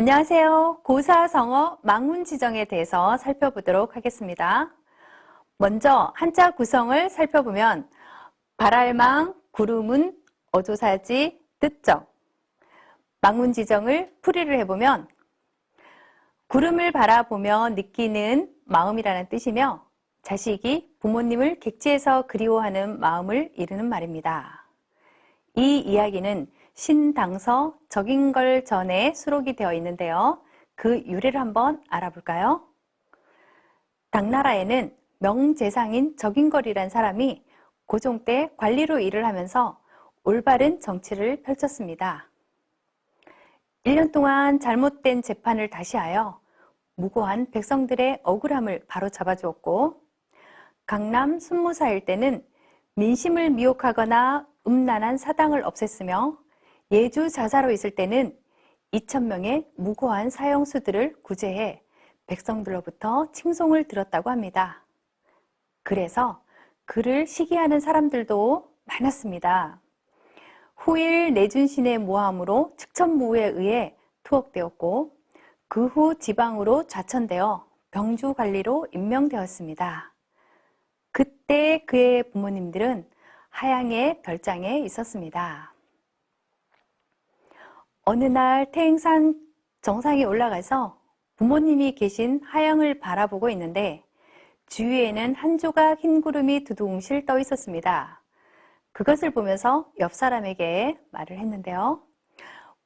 안녕하세요. 고사성어 망문 지정에 대해서 살펴보도록 하겠습니다. 먼저 한자 구성을 살펴보면 발알망, 구름은, 어조사지, 뜻정. 망문 지정을 풀이를 해보면 구름을 바라보며 느끼는 마음이라는 뜻이며 자식이 부모님을 객지에서 그리워하는 마음을 이르는 말입니다. 이 이야기는 신당서 적인걸 전에 수록이 되어 있는데요. 그 유래를 한번 알아볼까요? 당나라에는 명재상인 적인걸이란 사람이 고종 때 관리로 일을 하면서 올바른 정치를 펼쳤습니다. 1년 동안 잘못된 재판을 다시 하여 무고한 백성들의 억울함을 바로 잡아주었고 강남 순무사일 때는 민심을 미혹하거나 음란한 사당을 없앴으며 예주 자사로 있을 때는 2천명의 무고한 사형수들을 구제해 백성들로부터 칭송을 들었다고 합니다. 그래서 그를 시기하는 사람들도 많았습니다. 후일 내준신의 모함으로 측천무에 의해 투옥되었고 그 후 지방으로 좌천되어 병주 관리로 임명되었습니다. 그때 그의 부모님들은 하양의 별장에 있었습니다. 어느 날 태행산 정상에 올라가서 부모님이 계신 하양을 바라보고 있는데 주위에는 한 조각 흰 구름이 두둥실 떠 있었습니다. 그것을 보면서 옆 사람에게 말을 했는데요.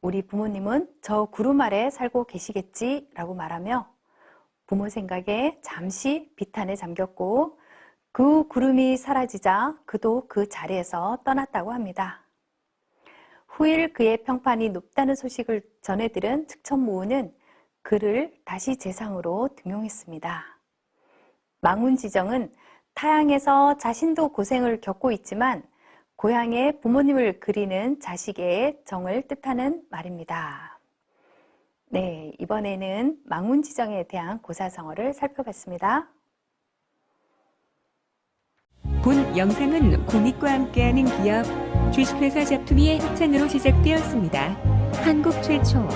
우리 부모님은 저 구름 아래 살고 계시겠지 라고 말하며 부모 생각에 잠시 비탄에 잠겼고 그 구름이 사라지자 그도 그 자리에서 떠났다고 합니다. 후일 그의 평판이 높다는 소식을 전해 들은 측천무우는 그를 다시 재상으로 등용했습니다. 망운지정은 타양에서 자신도 고생을 겪고 있지만 고향의 부모님을 그리는 자식의 정을 뜻하는 말입니다. 네, 이번에는 망운지정에 대한 고사성어를 살펴봤습니다. 본 영상은 공익과 함께하는 기업 주식회사 잡투미의 협찬으로 제작되었습니다. 한국 최초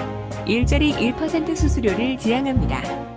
일자리 1% 수수료를 지향합니다.